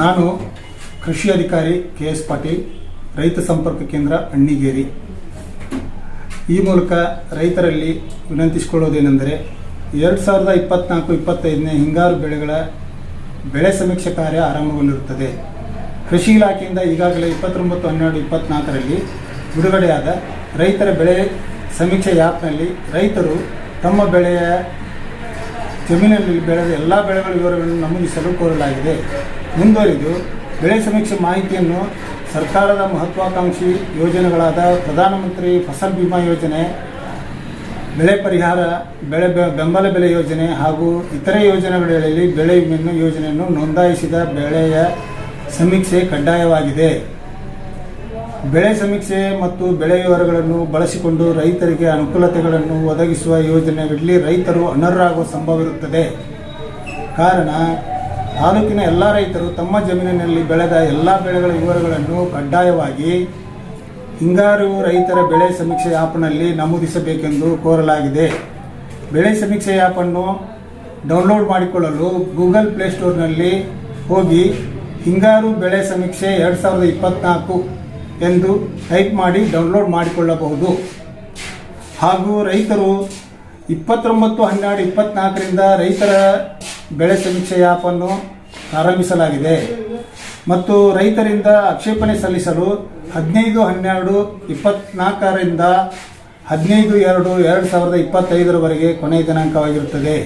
ನಾನು ಕೃಷಿ ಅಧಿಕಾರಿ ಕೆ ಎಸ್ ಪಾಟೀಲ್, ರೈತ ಸಂಪರ್ಕ ಕೇಂದ್ರ ಅಣ್ಣಿಗೇರಿ. ಈ ಮೂಲಕ ರೈತರಲ್ಲಿ ವಿನಂತಿಸಿಕೊಳ್ಳೋದೇನೆಂದರೆ, ಎರಡು ಸಾವಿರದ ಇಪ್ಪತ್ನಾಲ್ಕು, ಇಪ್ಪತ್ತೈದನೇ ಹಿಂಗಾರು ಬೆಳೆಗಳ ಬೆಳೆ ಸಮೀಕ್ಷೆ ಕಾರ್ಯ ಆರಂಭಗೊಂಡಿರುತ್ತದೆ. ಕೃಷಿ ಇಲಾಖೆಯಿಂದ ಈಗಾಗಲೇ ಇಪ್ಪತ್ತೊಂಬತ್ತು, ಹನ್ನೆರಡು, ಇಪ್ಪತ್ನಾಲ್ಕರಲ್ಲಿ ಬಿಡುಗಡೆಯಾದ ರೈತರ ಬೆಳೆ ಸಮೀಕ್ಷೆ ಆ್ಯಪ್ನಲ್ಲಿ ರೈತರು ತಮ್ಮ ಬೆಳೆಯ ಜಮೀನಿನಲ್ಲಿ ಬೆಳೆದ ಎಲ್ಲ ಬೆಳೆಗಳ ವಿವರಗಳನ್ನು ನಮೂದಿಸಲು ಕೋರಲಾಗಿದೆ. ಮುಂದುವರಿದು, ಬೆಳೆ ಸಮೀಕ್ಷೆ ಮಾಹಿತಿಯನ್ನು ಸರ್ಕಾರದ ಮಹತ್ವಾಕಾಂಕ್ಷಿ ಯೋಜನೆಗಳಾದ ಪ್ರಧಾನಮಂತ್ರಿ ಫಸಲ್ ಬಿಮಾ ಯೋಜನೆ, ಬೆಳೆ ಪರಿಹಾರ, ಬೆಳೆ ಬೆಂಬಲ ಬೆಲೆ ಯೋಜನೆ ಹಾಗೂ ಇತರೆ ಯೋಜನೆಗಳಲ್ಲಿ ಬೆಳೆ ವಿಮೆಯನ್ನು ಯೋಜನೆಯನ್ನು ನೋಂದಾಯಿಸಿದ ಬೆಳೆಯ ಸಮೀಕ್ಷೆ ಕಡ್ಡಾಯವಾಗಿದೆ. ಬೆಳೆ ಸಮೀಕ್ಷೆ ಮತ್ತು ಬೆಳೆ ವಿವರಗಳನ್ನು ಬಳಸಿಕೊಂಡು ರೈತರಿಗೆ ಅನುಕೂಲತೆಗಳನ್ನು ಒದಗಿಸುವ ಯೋಜನೆಗಳಲ್ಲಿ ರೈತರು ಅನರ್ಹರಾಗುವ ಸಂಭವವಿರುತ್ತದೆ. ಕಾರಣ, ತಾಲೂಕಿನ ಎಲ್ಲ ರೈತರು ತಮ್ಮ ಜಮೀನಿನಲ್ಲಿ ಬೆಳೆದ ಎಲ್ಲ ಬೆಳೆಗಳ ವಿವರಗಳನ್ನು ಕಡ್ಡಾಯವಾಗಿ ಹಿಂಗಾರು ರೈತರ ಬೆಳೆ ಸಮೀಕ್ಷೆ ಆ್ಯಪ್ನಲ್ಲಿ ನಮೂದಿಸಬೇಕೆಂದು ಕೋರಲಾಗಿದೆ. ಬೆಳೆ ಸಮೀಕ್ಷೆ ಆ್ಯಪನ್ನು ಡೌನ್ಲೋಡ್ ಮಾಡಿಕೊಳ್ಳಲು ಗೂಗಲ್ ಪ್ಲೇಸ್ಟೋರ್ನಲ್ಲಿ ಹೋಗಿ ಹಿಂಗಾರು ಬೆಳೆ ಸಮೀಕ್ಷೆ ಎರಡು ಸಾವಿರದ ಇಪ್ಪತ್ನಾಲ್ಕು ಎಂದು ಟೈಪ್ ಮಾಡಿ ಡೌನ್ಲೋಡ್ ಮಾಡಿಕೊಳ್ಳಬಹುದು. ಹಾಗೂ ರೈತರು ಇಪ್ಪತ್ತೊಂಬತ್ತು ಹನ್ನೆರಡು ಇಪ್ಪತ್ತ್ನಾಲ್ಕರಿಂದ ರೈತರ ಬೆಳೆ ಸಮೀಕ್ಷೆ ಆ್ಯಪನ್ನು ಪ್ರಾರಂಭಿಸಲಾಗಿದೆ. ಮತ್ತು ರೈತರಿಂದ ಆಕ್ಷೇಪಣೆ ಸಲ್ಲಿಸಲು ಹದಿನೈದು ಹನ್ನೆರಡು ಇಪ್ಪತ್ನಾಲ್ಕರಿಂದ ಹದಿನೈದು ಎರಡು ಎರಡು ಸಾವಿರದ ಇಪ್ಪತ್ತೈದರವರೆಗೆ ಕೊನೆಯ ದಿನಾಂಕವಾಗಿರುತ್ತದೆ.